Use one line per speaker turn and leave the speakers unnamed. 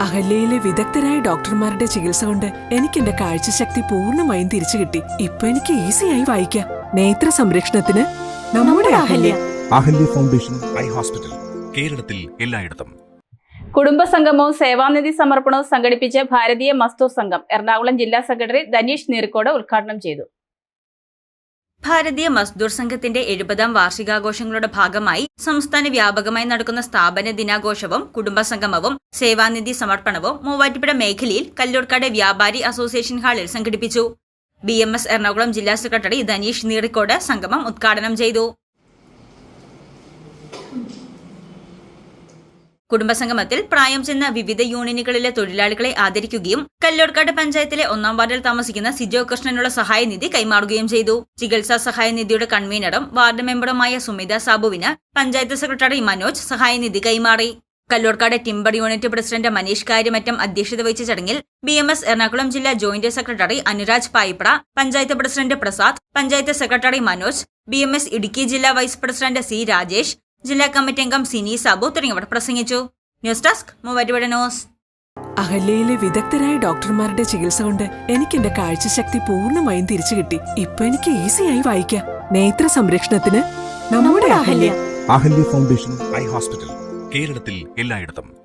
അഹല്യയിലെ വിദഗ്ധരായ ഡോക്ടർമാരുടെ ചികിത്സ കൊണ്ട് എനിക്ക് എന്റെ കാഴ്ചശക്തി പൂർണമായും തിരിച്ചു കിട്ടി. ഇപ്പൊ എനിക്ക് ഈസിയായി വായിക്കാം. നേത്ര സംരക്ഷണത്തിന് നമ്മുടെ Ahalya.
Ahalya. Foundation eye hospital കേരളത്തിൽ എല്ലായിടത്തും.
കുടുംബസംഗമവും സേവാനിധി സമർപ്പണവും സംഘടിപ്പിച്ച ഭാരതീയ മസ്തൂർ സംഘം എറണാകുളം ജില്ലാ സെക്രട്ടറി ധനീഷ് നീർക്കോട് ഉദ്ഘാടനം ചെയ്തു.
ഭാരതീയ മസ്ദൂർ സംഘത്തിന്റെ എഴുപതാം വാർഷികാഘോഷങ്ങളുടെ ഭാഗമായി സംസ്ഥാന വ്യാപകമായി നടക്കുന്ന സ്ഥാപന ദിനാഘോഷവും കുടുംബസംഗമവും സേവാനിധി സമർപ്പണവും മൂവാറ്റുപുഴ മേഖലയിൽ കല്ലൂർക്കാട് വ്യാപാരി അസോസിയേഷൻ ഹാളിൽ സംഘടിപ്പിച്ചു. ബി എം എസ് എറണാകുളം ജില്ലാ സെക്രട്ടറി ധനീഷ് നീറിക്കോട് സംഗമം ഉദ്ഘാടനം ചെയ്തു. കുടുംബസംഗമത്തിൽ പ്രായം ചെന്ന വിവിധ യൂണിയനുകളിലെ തൊഴിലാളികളെ ആദരിക്കുകയും കല്ലോർക്കാട് പഞ്ചായത്തിലെ ഒന്നാം വാർഡിൽ താമസിക്കുന്ന സിജോ കൃഷ്ണനുള്ള സഹായനിധി കൈമാറുകയും ചെയ്തു. ചികിത്സാ സഹായനിധിയുടെ കൺവീനറും വാർഡ് മെമ്പറുമായ സുമിത സാബുവിന് പഞ്ചായത്ത് സെക്രട്ടറി മനോജ് സഹായനിധി കൈമാറി. Kallorkkad timber unit president Manish Karyamattam അധ്യക്ഷത വഹിച്ച ചടങ്ങിൽ ബി എം എസ് എറണാകുളം ജില്ലാ joint secretary Anuraj Payipra panchayat president Prasad panchayat secretary Manoj B M S Idukki ജില്ലാ വൈസ് പ്രസിഡന്റ് സി രാജേഷ് ജില്ലാ കമ്മിറ്റി അംഗം സിനി സാബു തുടങ്ങിയവർ പ്രസംഗിച്ചു. News desk Muvattupuzha news.
അഹല്യയിലെ വിദഗ്ധരായ ഡോക്ടർമാരുടെ ചികിത്സ കൊണ്ട് എനിക്ക് എന്റെ കാഴ്ചശക്തി പൂർണമായും തിരിച്ചു കിട്ടി. ഇപ്പൊ എനിക്ക് ഈസിയായി വായിക്കാം. നേത്ര സംരക്ഷണത്തിന് നമ്മുടെ Ahalya.
Ahalya foundation eye hospital കേരളത്തിൽ എല്ലായിടത്തും.